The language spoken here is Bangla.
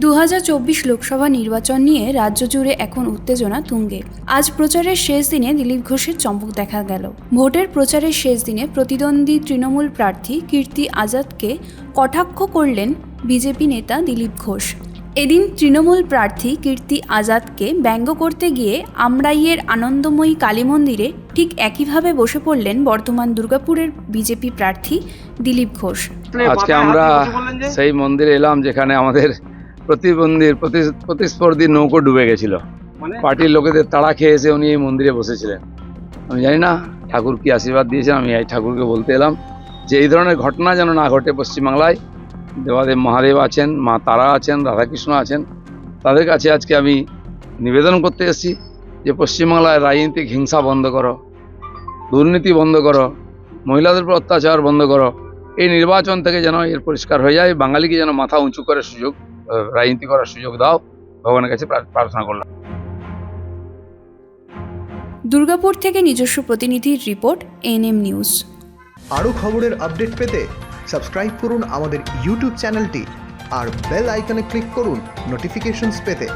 দু হাজার চব্বিশ লোকসভা নির্বাচন নিয়ে রাজ্য জুড়ে এখন উত্তেজনা তুঙ্গে। আজ প্রচারের শেষ দিনে দিলীপ ঘোষের চমক দেখা গেল। ভোটের প্রচারের শেষ দিনে প্রতিদ্বন্দ্বী তৃণমূল প্রার্থী কীর্তি আজাদকে কটাক্ষ করলেন বিজেপি নেতা দিলীপ ঘোষ। এদিন তৃণমূল প্রার্থী কীর্তি আজাদকে ব্যঙ্গ করতে গিয়ে আমরাইয়ের আনন্দময়ী কালী মন্দিরে ঠিক একইভাবে বসে পড়লেন বর্তমান দুর্গাপুরের বিজেপি প্রার্থী দিলীপ ঘোষ। আজকে আমরা সেই মন্দিরে এলাম যেখানে আমাদের প্রতিবন্ধীর প্রতি- প্রতিস্পর্ধী নৌকো ডুবে গেছিল। পার্টির লোকেদের তাড়া খেয়ে এসে উনি এই মন্দিরে বসেছিলেন। আমি জানি না ঠাকুর কি আশীর্বাদ দিয়েছেন আমি এই ঠাকুরকে বলতে এলাম যে এই ধরনের ঘটনা যেন না ঘটে পশ্চিমবাংলায় দেবাদেব মহাদেব আছেন মা তারা আছেন রাধাকৃষ্ণ আছেন তাদের কাছে আজকে আমি নিবেদন করতে এসেছি যে পশ্চিমবাংলায় রাজনীতিক হিংসা বন্ধ করো দুর্নীতি বন্ধ করো মহিলাদের উপর অত্যাচার বন্ধ করো এই নির্বাচন থেকে যেন এর পরিষ্কার হয়ে যায় বাঙালিকে যেন মাথা উঁচু করার সুযোগ রাজনীতি করার সুযোগ দাও ভগবানের কাছে প্রার্থনা করলাম। দুর্গাপুর থেকে নিজস্ব প্রতিনিধির রিপোর্ট এনএম নিউজ। আরও খবরের আপডেট পেতে সাবস্ক্রাইব করুন আমাদের ইউটিউব চ্যানেলটি আর বেল আইকনে ক্লিক করুন নোটিফিকেশনস পেতে।